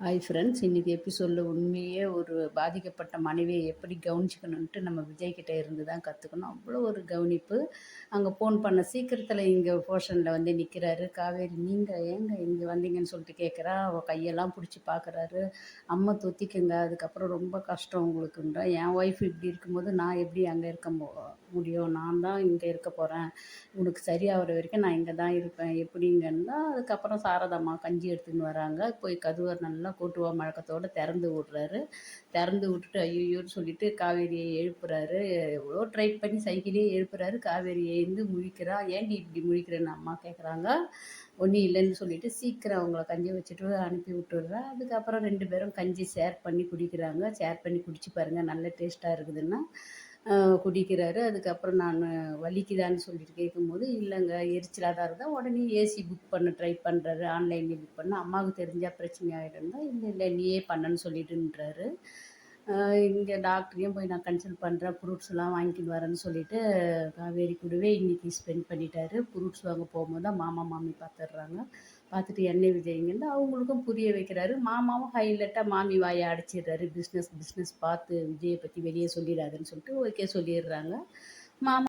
Hi friends இன்றைக்கி எபிசோடில் உண்மையே ஒரு பாதிக்கப்பட்ட மனைவியை எப்படி கவனிச்சிக்கணுன்ட்டு நம்ம விஜய்கிட்ட இருந்து தான் கற்றுக்கணும் அவ்வளோ ஒரு கவனிப்பு. அங்கே ஃபோன் பண்ண சீக்கிரத்தில் இங்கே போர்ஷனில் வந்து நிற்கிறாரு காவேரி நீங்கள் ஏங்க இங்கே வந்தீங்கன்னு சொல்லிட்டு கேட்குறா அவள் கையெல்லாம் பிடிச்சி பார்க்குறாரு அம்மா தொத்திக்கங்க அதுக்கப்புறம் ரொம்ப கஷ்டம் உங்களுக்குன்றா. என் ஒய்ஃப் இப்படி இருக்கும்போது நான் எப்படி அங்கே இருக்க மு- முடியும்? நான் தான் இங்கே இருக்க போகிறேன் உனக்கு சரியாகிற வரைக்கும் நான் இங்கே தான் இருப்பேன். எப்படிங்கன்னா. அதுக்கப்புறம் சாரதாம்மா கஞ்சி எடுத்துன்னு வராங்க. போய் கதுவை நல்லா கூட்டுவா மழக்கத்தோடு திறந்து விட்றாரு. திறந்து விட்டுட்டு ஐயோன்னு சொல்லிட்டு காவேரியை எழுப்புறாரு. எவ்வளோ ட்ரை பண்ணி சைக்கிளே எழுப்புறாரு. காவேரி எழுந்து முழிக்கிறா. ஏன்டி இப்படி முழிக்கிறேன்னு அம்மா கேட்குறாங்க ஒன்றும் இல்லைன்னு சொல்லிட்டு சீக்கிரம் அவங்கள கஞ்சி வச்சுட்டு அனுப்பி விட்டுடுறா. அதுக்கப்புறம் ரெண்டு பேரும் கஞ்சி ஷேர் பண்ணி குடிக்கிறாங்க. ஷேர் பண்ணி குடிச்சு பாருங்கள் நல்ல டேஸ்ட்டாக இருக்குதுன்னா. குடிக்கிறாரு. அதுக்கப்புறம் நான் வலிக்குதான்னு சொல்லிட்டு கேட்கும்போது இல்லைங்க எரிச்சலாக தான் இருந்தால் உடனே ஏசி புக் பண்ண ட்ரை பண்ணுறாரு ஆன்லைன்லேயே புக் பண்ண. அம்மாவுக்கு தெரிஞ்சால் பிரச்சனை ஆகிடும்னா இல்லை இல்லை நீயே பண்ணன்னு சொல்லிட்டுன்றாரு இங்கே டாக்டரையும் போய் நான் கன்சல்ட் பண்ணுறேன் ஃப்ரூட்ஸ்லாம் வாங்கிட்டு வரேன்னு சொல்லிட்டு காவேரி கூடவே இன்றைக்கி ஸ்பெண்ட் பண்ணிட்டாரு. ஃப்ரூட்ஸ் வாங்க போகும்போது தான் மாமா மாமி பார்த்துடுறாங்க பார்த்துட்டு எண்ணெய் விஜய்ங்கிறது அவங்களுக்கும் புரிய வைக்கிறாரு. மாமாவும் ஹைலைட்டாக மாமி வாயை அடைச்சிடுறாரு. பிஸ்னஸ் பிஸ்னஸ் பார்த்து விஜயை பற்றி வெளியே சொல்லிடாதுன்னு சொல்லிட்டு ஓகே சொல்லிடுறாங்க. மாமா